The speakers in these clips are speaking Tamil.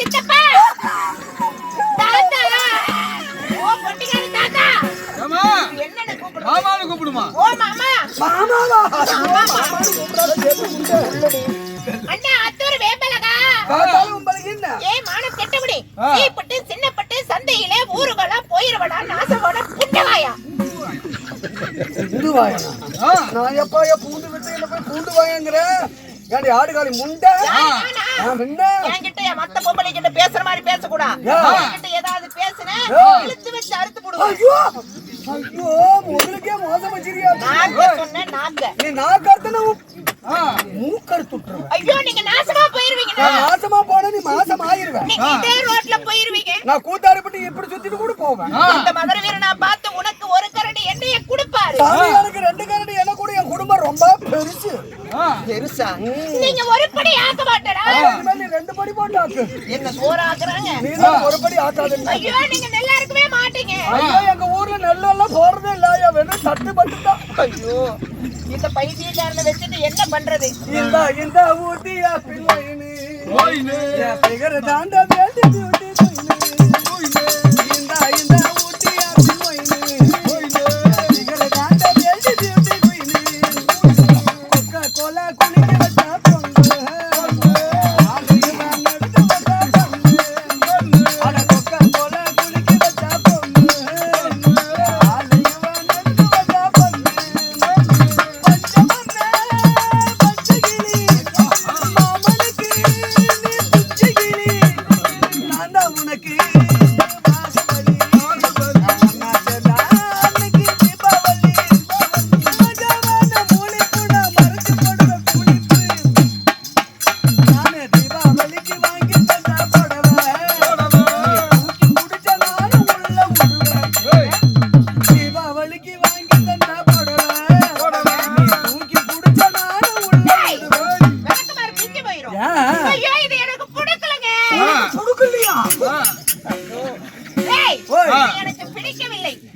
சித்தப்பா தாத்தா! ஓ பொட்டிக்கார தாத்தா! ஏம்மா, என்னன்னு கூப்பிடுற மாமான்னு கூப்பிடுமா? ஓ மாமா! மாமாவா? அண்ணா அத்தூர் வேம்பலகா பார்த்தாலும் உங்களுக்கு என்ன? ஏ மானம் கெட்டபடி. சந்தையிலே ஊருகளா போயிருவடா நாசமோட புண்டவாயா? பூண்டு வாயனா ஆ, நான் எப்பா பூண்டு விட்டு என்ன போய் பூண்டு வாயங்கிறேன் ஏன்டி ஆடுகாலி முண்டை? என்கிட்ட என் மத்த பொம்பளை கிட்ட பேசுற மாதிரி பேசக்கூடாது? என்கிட்ட ஏதாவது பேசுன ஏன்? இழுத்து வச்சு அறுத்து போடுவேன். ஐயோ! ஐயோ உங்களுக்கே மோசம் வச்சிருக்கியா? நாக்க சொன்ன நாக்க நீ நான் கருத்துன ஆ, மூக்கறுத்து விட்டுருவேன் ஐயோ நீங்க நாசமா போயிருவீங்க. நான் மாசமா போன நீ மாசம் ஆயிருவேன் நீங்க இதே ரோட்ல போயிருவீங்க. நான் கூத்தாடிப்பட்டு இப்படி சுத்திட்டு கூட போவேன். ஆ. இந்த மதுர வீரனா பார்த்து உனக்கு ஒரு கரடி எண்ணெய கொடுப்பாரு சாமி எனக்கு ரெண்டு கரடி என்ன கூட என் குடும்பம் ரொம்ப பெருசு ஆ. பெருசா? நீங்க ஒரு படி ஆக்க மாட்டடா. ரெண்டு படி போட்டு ஆக்கு. என்ன சோறு ஆக்குறாங்க நீ தான் ஒரு படி ஆக்காதுன்னு. ஐயோ நீங்க நல்லா இருக்கவே மாட்டீங்க. ஐயோ எங்க ஊர்ல நெல்லெல்லாம் போறதே இல்ல. ஐயா வெறும் தட்டு பட்டு தான் ஐயோ இந்த பைத்தியக்காரனை வச்சுட்டு என்ன பண்றது? இந்த இந்த ஊட்டியா பிள்ளைனு. கோயிலு, என் பிகர தாண்ட வேண்டி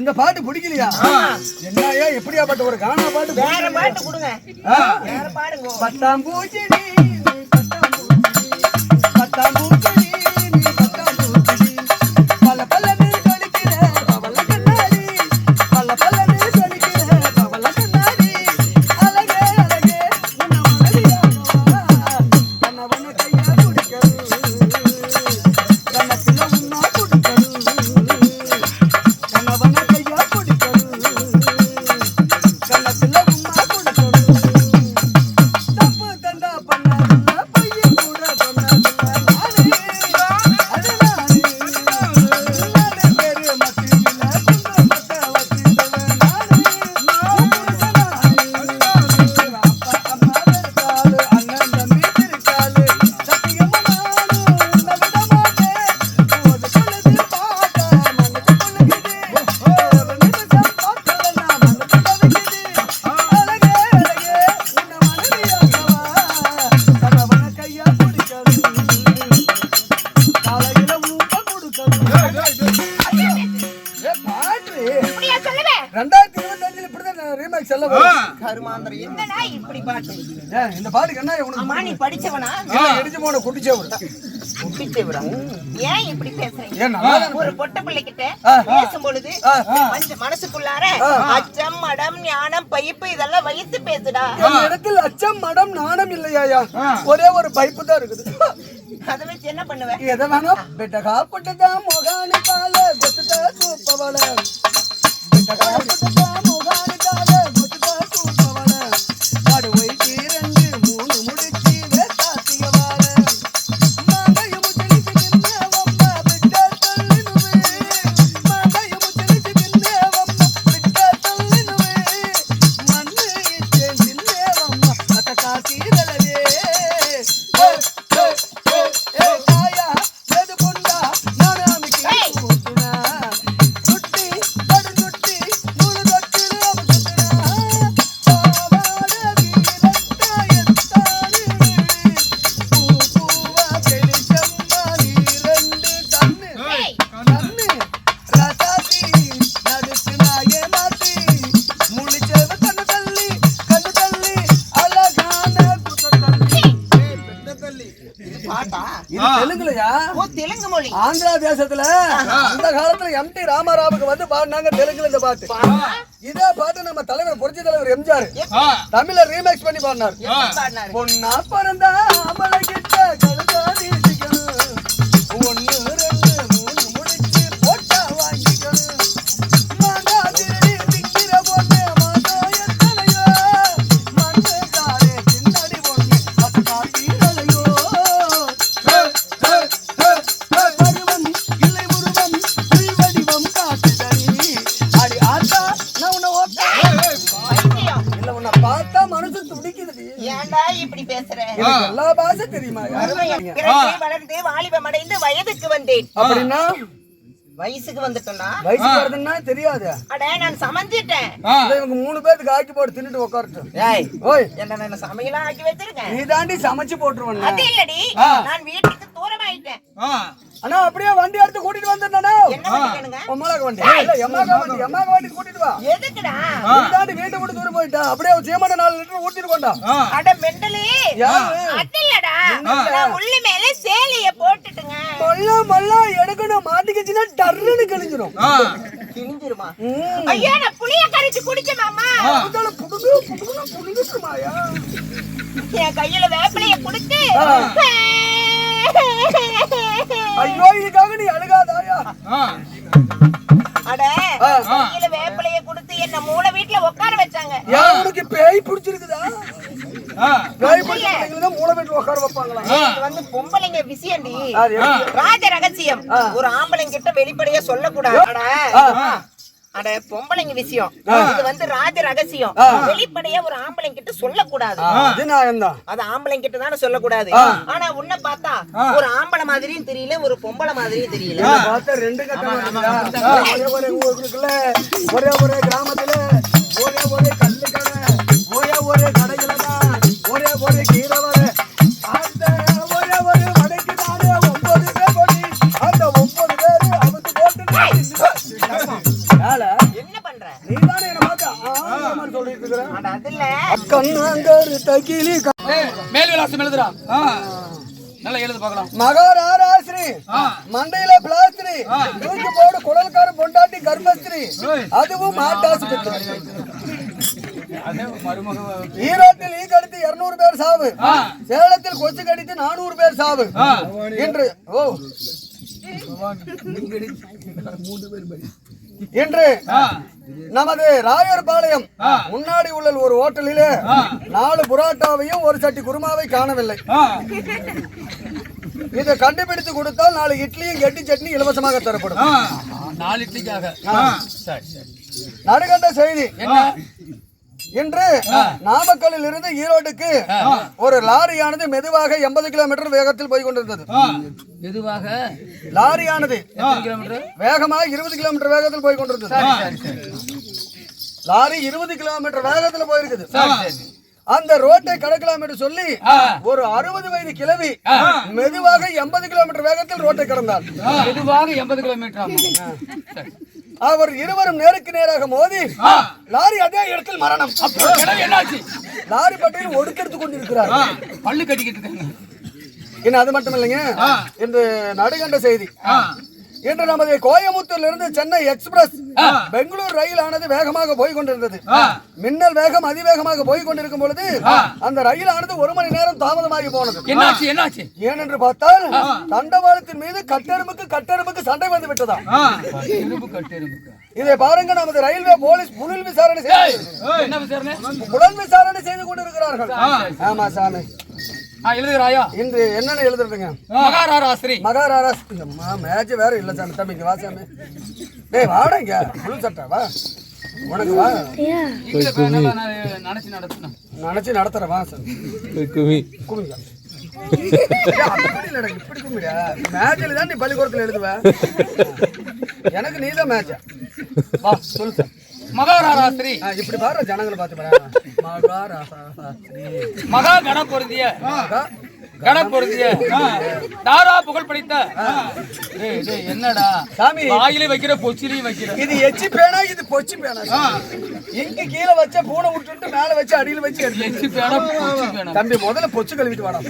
இந்த பாட்டு பிடிக்கலையா என்னையா எப்படியாப்பட்ட ஒரு கானா பாட்டு வேற? பாட்டு கொடுங்க ஆ? கருமாந்திரம் என்னடா இப்படி பாட்டு? ஏன் இந்த பாட்டுக்கு என்ன உனக்கு அம்மா நீ படிச்சவனா? இடிச்சு போன குட்டிச்சவரு. ஏன் இப்படி பேசுறீங்க? ஒரு பொட்ட பிள்ளைகிட்ட. பேசும் பொழுது மனசுக்குள்ளார. அச்சம் மடம் ஞானம் பைப்பு இதெல்லாம் வைத்து பேசுடா. இடத்தில் அச்சம் மடம் நாணம் இல்லையாயா? ஒரே ஒரு பைப்பு தான் இருக்குது. அதை வச்சு என்ன பண்ணுவேன் எதை வேணா பெட்டகா புட்டதா மொகானி கொத்துதா சூப்பவள தெலுங்கு மொழி. ஆந்திரா தேசத்துல அந்த காலத்துல எம் டி ராமராவுக்கு வந்து பாடினாங்க தெலுங்குல இந்த பாட்டு. இதே பாட்டு நம்ம தலைவர் புரட்சி தலைவர் எம்ஜிஆர் ஆ, தமிழ்ல ரீமேக்ஸ் பண்ணி. பாடினாரு. பொண்ணா பிறந்தா அமலை கிட்ட ஏன்டா இப்படி பேசுற? எல்லா பாஷை தெரியுமா? வளர்ந்து வாலிபம் அடைந்து வயதுக்கு வந்தேன். அப்படின்னா வயசுக்கு வந்துட்டோம்னா? வயசு வருதுன்னா தெரியாது. அட நான். இல்ல, இவங்க மூணு பேருக்கு ஆக்கி போட்டு தின்னுட்டு உட்காரட்டும் ஏய் ஓய். என்ன நான் சமையலாம் ஆக்கி வச்சிருக்கேன் நீ தாண்டி சமைச்சு போட்டுருவண்ணா அது இல்லடி நான் வீட்டுக்கு தூரமாயிட்டேன். அண்ணா அப்படியே வண்டி எடுத்து கூட்டிட்டு பண்ணிக்கணுங்க உம்மலாக வண்டி இல்ல எம்மாக வண்டி எம்மாக வண்டி கூட்டிட்டு வா. எதுக்குடா? நீ தாண்டி வீட்டை விட்டு தூரம் போயிட்டா. அப்படியே சீமான நாலு லிட்டர் ஊத்திட்டு கொண்டா. அட மெண்டலி. அது இல்லடா. நான் உள்ள மேல சேலைய போட்டுட்டுங்க. மொல்ல மொல்ல எடுக்கணும்? மாட்டிக்கிச்சுன்னா டர்ருன்னு கிழிஞ்சிரும். கிழிஞ்சிருமா. ஐயா நான் புளிய புடுங்க, புடுங்க, புடுங்கிட்டுமாயா? என் கையில வேப்பிலைய கொடுத்து. ஐயோ இதுக்காக நீ அழுகாதாயா. அட. கையில வேப்பிலைய கொடுத்து என்ன மூளை வீட்டுல உட்கார வச்சாங்க உனக்கு பேய் பிடிச்சிருக்குதா மூளை வீட்டு உட்கார வைப்பாங்களா இது வந்து பொம்பளைங்க விஷயம்டி? ராஜ ரகசியம். ஒரு ஆம்பளைங்க கிட்ட வெளிப்படையா சொல்லக்கூடாது. அட. பொம்பளைங்க விஷயம். இது வந்து ராஜ ரகசியம். வெளிப்படையா ஒரு ஆம்பளைங்க கிட்ட சொல்லக்கூடாது அது ஆம்பளைங்க கிட்ட தானே சொல்லக்கூடாது. ஆனா உன்னை பார்த்தா ஒரு ஆம்பளை மாதிரியும் தெரியல ஒரு பொம்பளை மாதிரியும் தெரியல. பார்த்தா ரெண்டு? ஒரே ஒரே கிராமத்துல ஒரே ஒரே கல்லு கடை ஒரே ஒரே ஒரே ஒரே கீரை வர அந்த ஒரே ஒரே வடைக்கு நானே ஒன்பது பேர் கொண்டு அந்த ஒன்பது பேரு அவுத்து போட்டு வேலை என்ன பண்ற? நீ தானே என்ன பார்த்து ஆ மாதிரி சொல்லிட்டு இருக்கிற. அட அதுல கண்ணாங்கரு தகிலி ஏய், மேல் விலாசம் எழுதுடா. ஆ. நல்லா எழுது பார்க்கலாம். மகாராராஸ்ரீ ஆ. மண்டையில பிளாஸ்திரி தூக்கி போடு குழல்கார பொண்டாட்டி கர்ப்பஸ்திரி. ஏய். அதுவும் மருமக ஈரோட்டில் ஈ கடித்து இருநூறு பேர் சாவு. சேலத்தில் கொசு கடித்து நானூறு பேர் சாவு. ஆ. இன்று ஓ. இன்று. நமது ராயர்பாளையம் முன்னாடி உள்ள ஒரு ஹோட்டலிலே நாலு புரோட்டாவையும் ஒரு சட்டி குருமாவை காணவில்லை. இதை கண்டுபிடித்து கொடுத்தால் நாலு இட்லியும் கெட்டி சட்னி இலவசமாக தரப்படும். நாலு இட்லிக்காக. நடுகண்ட செய்தி. என்ன இன்று நாமக்கல்லில் இருந்து ஈரோட்டுக்கு ஒரு லாரியானது மெதுவாக எண்பது கிலோமீட்டர் வேகத்தில் போய் கொண்டிருந்தது. மெதுவாக லாரியானது வேகமாக இருபது கிலோமீட்டர் வேகத்தில் போய் கொண்டிருந்தது லாரி இருபது கிலோமீட்டர் வேகத்துல போயிருக்குது. அந்த ரோட்டை கடக்கலாம் என்று சொல்லி. ஒரு அறுபது வயது கிழவி மெதுவாக எண்பது கிலோமீட்டர் வேகத்தில் ரோட்டை கடந்தார் மெதுவாக எண்பது கிலோமீட்டர் அவர் இருவரும் நேருக்கு நேராக மோதி. லாரி அதே இடத்தில் மரணம் லாரி பட்டையில் ஒடுக்கெடுத்து கொண்டிருக்கிறார். பல்லு கட்டிக்கிட்டு இன்னும் அது மட்டும் இல்லைங்க. இந்த நடுகண்ட செய்தி. இன்று நமது கோயமுத்தூர்ல இருந்து சென்னை எக்ஸ்பிரஸ். பெங்களூர் ரயில் ஆனது வேகமாக போய் கொண்டிருந்தது. மின்னல் வேகம் அதிவேகமாக போய் கொண்டிருக்கும் பொழுது. அந்த ரயில் ஆனது ஒரு மணி நேரம் தாமதமாகி போனது. என்னாச்சு என்னாச்சு? ஏனென்று பார்த்தால் தண்டவாளத்தின் மீது கட்டெரும்புக்கு கட்டெரும்புக்கு சண்டை வந்து விட்டதா? இதை பாருங்க நமது ரயில்வே போலீஸ் புலன் விசாரணை செய்து என்ன விசாரணை? புலன் விசாரணை செய்து கொண்டிருக்கிறார்கள். ஆமா சாமி. எழுதுகிறாயா? இன்று என்னென்ன எழுதுறதுங்க? மகாராராஸ்ரீ மகாராரா அம்மா மேட்ச் வேற இல்ல சாமி தம்பி இங்க வா சாமி. டேய் வாடங்க. முழு சட்டை வா. உனக்கு வா. இங்க நினைச்சு நடத்தணும்? நினைச்சு நடத்துறேன் வா சாமி. குமிங்க அப்படி இல்லடா, இப்படி கும்பிடா மேட்ச்ல தான் நீ பள்ளிக்கூடத்துல எழுதுவ? எனக்கு நீ தான் மேட்ச் வா சொல்லு சார் மகாராராஸ்ரீ ஆ, இப்படி பாரு ஜனங்களை பார்த்து பாரு மகாராசாஸ்திரி மகா கண பொருந்திய கண. தாரா புகழ் படித்த. என்னடா? சாமி. வாயிலே வைக்கிற பொச்சிலையும் வைக்கிற. இது எச்சி பேனா இது பொச்சி பேனா இங்க கீழே வச்ச பூனை விட்டுட்டு மேல வச்சு அடியில வச்சு எடுத்து எச்சி பேனா. தம்பி முதல்ல பொச்சு கழுவிட்டு வாடா.